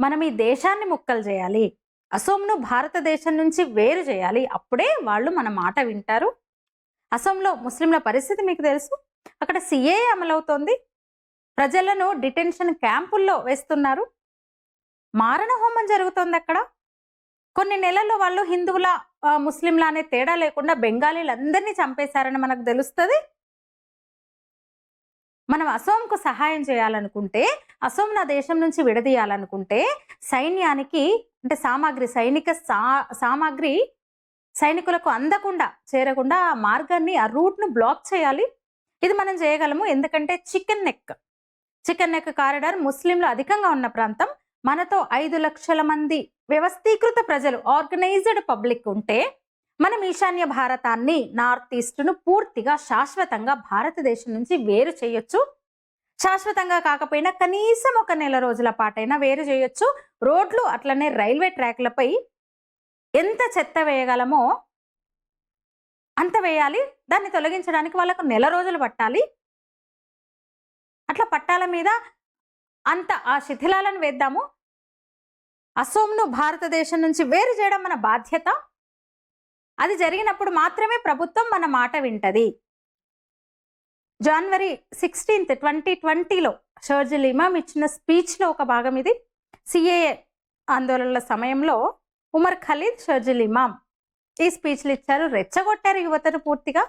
మనం ఈ దేశాన్ని ముక్కలు చేయాలి. అసోంను భారతదేశం నుంచి వేరు చేయాలి. అప్పుడే వాళ్ళు మన మాట వింటారు. అసోంలో ముస్లింల పరిస్థితి మీకు తెలుసు? అక్కడ సిఏ అమలవుతోంది. ప్రజలను డిటెన్షన్ క్యాంపుల్లో వేస్తున్నారు. మారణ హోమం జరుగుతోంది అక్కడ. కొన్ని నెలల్లో వాళ్ళు హిందువుల ముస్లింల అనే తేడా లేకుండా బెంగాలీలందరినీ చంపేశారని మనకు తెలుస్తుంది. మనం అసోంకు సహాయం చేయాలనుకుంటే అసోం నా దేశం నుంచి విడదీయాలనుకుంటే సైన్యానికి అంటే సామాగ్రి సైనిక సా సామాగ్రి సైనికులకు అందకుండా చేరకుండా ఆ మార్గాన్ని ఆ రూట్ను బ్లాక్ చేయాలి. ఇది మనం చేయగలము. ఎందుకంటే chicken neck. Chicken neck corridor ముస్లింలు అధికంగా ఉన్న ప్రాంతం. మనతో ఐదు లక్షల మంది వ్యవస్థీకృత ప్రజలు ఆర్గనైజ్డ్ పబ్లిక్ ఉంటే మనం ఈశాన్య భారతాన్ని నార్త్ ఈస్ట్ను పూర్తిగా శాశ్వతంగా భారతదేశం నుంచి వేరు చేయొచ్చు. శాశ్వతంగా కాకపోయినా కనీసం ఒక నెల రోజుల పాటైనా వేరు చేయొచ్చు. రోడ్లు అట్లనే రైల్వే ట్రాక్లపై ఎంత చెత్త వేయగలమో అంత వేయాలి. దాన్ని తొలగించడానికి వాళ్ళకు నెల రోజులు పట్టాలి. అట్లా పట్టాల మీద అంత ఆ శిథిలాలను వేద్దాము. అసోంను భారతదేశం నుంచి వేరు చేయడం మన బాధ్యత. అది జరిగినప్పుడు మాత్రమే ప్రభుత్వం మన మాట వింటది. జనవరి సిక్స్టీన్త్ ట్వంటీ ట్వంటీలో షర్జిల్ ఇమామ్ ఇచ్చిన స్పీచ్లో ఒక భాగం ఇది. సిఏఏ ఆందోళనల సమయంలో ఉమర్ ఖలీద్ షర్జిల్ ఇమామ్ ఈ స్పీచ్లు ఇచ్చారు. రెచ్చగొట్టారు యువతను పూర్తిగా.